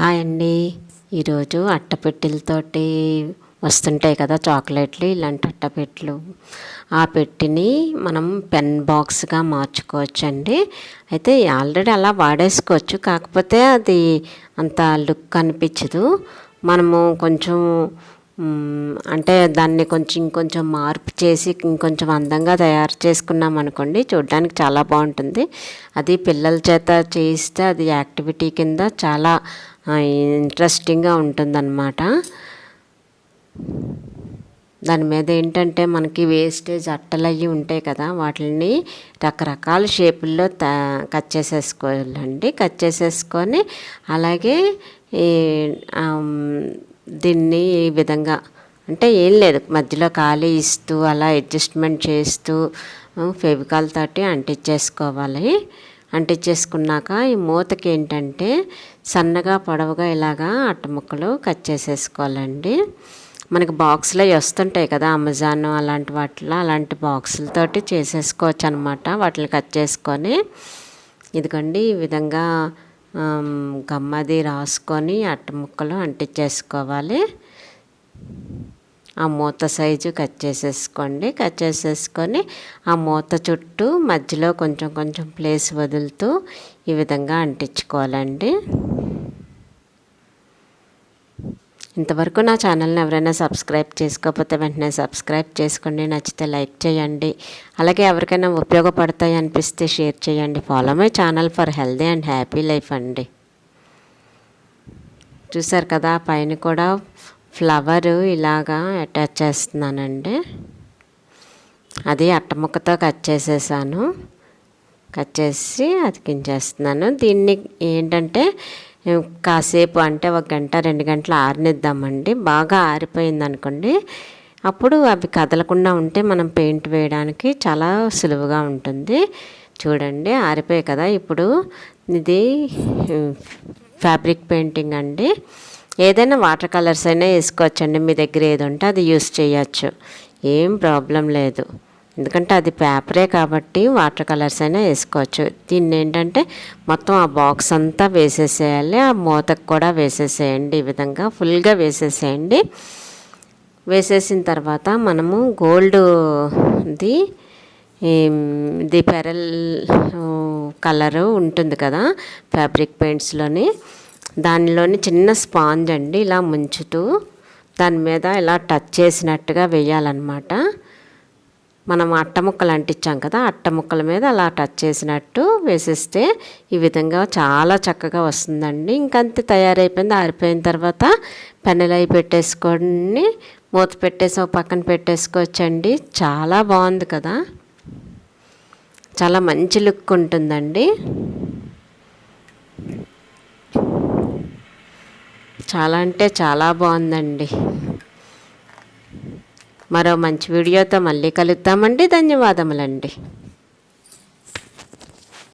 Hi అండి. ఈరోజు అట్టపెట్టెలతోటి వస్తుంటాయి కదా చాక్లెట్లు ఇలాంటి అట్టపెట్టెలు. ఆ పెట్టిని మనం పెన్ బాక్స్గా మార్చుకోవచ్చండి. అయితే ఆల్రెడీ అలా వాడేసుకోవచ్చు. కాకపోతే అది అంత లుక్ అనిపించదు. మనము కొంచెం అంటే దాన్ని కొంచెం ఇంకొంచెం మార్పు చేసి ఇంకొంచెం అందంగా తయారు చేసుకున్నాం అనుకోండి చూడడానికి చాలా బాగుంటుంది. అది పిల్లల చేత చేయిస్తే అది యాక్టివిటీ కింద చాలా ఇంట్రెస్టింగ్గా ఉంటుందన్నమాట. దాని మీద ఏంటంటే మనకి వేస్టేజ్ అట్టలు అవి ఉంటాయి కదా వాటిని రకరకాల షేపుల్లో త కట్ చేసేసుకోవాలండి. కట్ చేసేసుకొని అలాగే ఈ దీన్ని ఈ విధంగా అంటే ఏం లేదు. మధ్యలో ఖాళీ ఇస్తూ అలా అడ్జస్ట్మెంట్ చేస్తూ ఫెవికాల్ తోటి అంటించేసుకోవాలి. అంటించేసుకున్నాక ఈ మూతకి ఏంటంటే సన్నగా పొడవుగా ఇలాగా అట్ట ముక్కలు కట్ చేసేసుకోవాలండి. మనకి బాక్స్లో అవి వస్తుంటాయి కదా అమెజాన్ అలాంటి వాటిలో అలాంటి బాక్సులతోటి చేసేసుకోవచ్చు అనమాట వాటిని కట్ చేసుకొని ఇదిగోండి ఈ విధంగా గమ్మది రాసుకొని అట్ట ముక్కలు అంటించేసుకోవాలి. ఆ మూత సైజు కట్ చేసేసుకోండి. కట్ చేసేసుకొని ఆ మూత చుట్టూ మధ్యలో కొంచెం కొంచెం ప్లేస్ వదులుతూ ఈ విధంగా అంటించుకోవాలండి. ఇంతవరకు నా ఛానల్ని ఎవరైనా సబ్స్క్రైబ్ చేసుకోకపోతే వెంటనే సబ్స్క్రైబ్ చేసుకోండి. నచ్చితే లైక్ చేయండి. అలాగే ఎవరికైనా ఉపయోగపడతాయి అనిపిస్తే షేర్ చేయండి. Follow my channel for healthy and happy life అండి. చూసారు కదా పైన కూడా ఫ్లవర్ ఇలాగా అటాచ్ చేస్తున్నానండి. అది అట్టముక్కతో కట్ చేసేసాను. కట్ చేసి అతికించేస్తున్నాను. దీన్ని ఏంటంటే కాసేపు అంటే ఒక గంట రెండు గంటలు ఆరినిద్దామండి. బాగా ఆరిపోయింది అనుకోండి అప్పుడు అవి కదలకుండా ఉంటే మనం పెయింట్ వేయడానికి చాలా సులువుగా ఉంటుంది. చూడండి ఆరిపోయాయి కదా. ఇప్పుడు ఇది ఫ్యాబ్రిక్ పెయింటింగ్ అండి. ఏదైనా వాటర్ కలర్స్ అయినా వేసుకోవచ్చండి. మీ దగ్గర ఏది ఉంటే అది యూస్ చేయొచ్చు. ఏం ప్రాబ్లం లేదు. ఎందుకంటే అది పేపరే కాబట్టి వాటర్ కలర్స్ అయినా వేసుకోవచ్చు. దీన్ని ఏంటంటే మొత్తం ఆ బాక్స్ అంతా వేసేసేయాలి. ఆ మూతకు కూడా వేసేసేయండి. ఈ విధంగా ఫుల్గా వేసేసేయండి. వేసేసిన తర్వాత మనము గోల్డ్ది ది ఇది పెరల్ కలరు ఉంటుంది కదా ఫ్యాబ్రిక్ పెయింట్స్లోని దానిలోని చిన్న స్పాంజ్ అండి ఇలా ముంచుతూ దాని మీద ఇలా టచ్ చేసినట్టుగా వేయాలన్నమాట. మనం అట్ట ముక్కలు అంటించాం కదా అట్ట ముక్కల మీద అలా టచ్ చేసినట్టు వేసేస్తే ఈ విధంగా చాలా చక్కగా వస్తుందండి. ఇంకంతే తయారైపోయింది. ఆరిపోయిన తర్వాత పెన్నెలై పెట్టేసుకొని మూత పెట్టేసి ఒక పక్కన పెట్టేసుకోవచ్చండి. చాలా బాగుంది కదా. చాలా మంచి లుక్ ఉంటుందండి. చాలా అంటే చాలా బాగుందండి. మరో మంచి వీడియోతో మళ్ళీ కలుద్దామండి. ధన్యవాదములండి.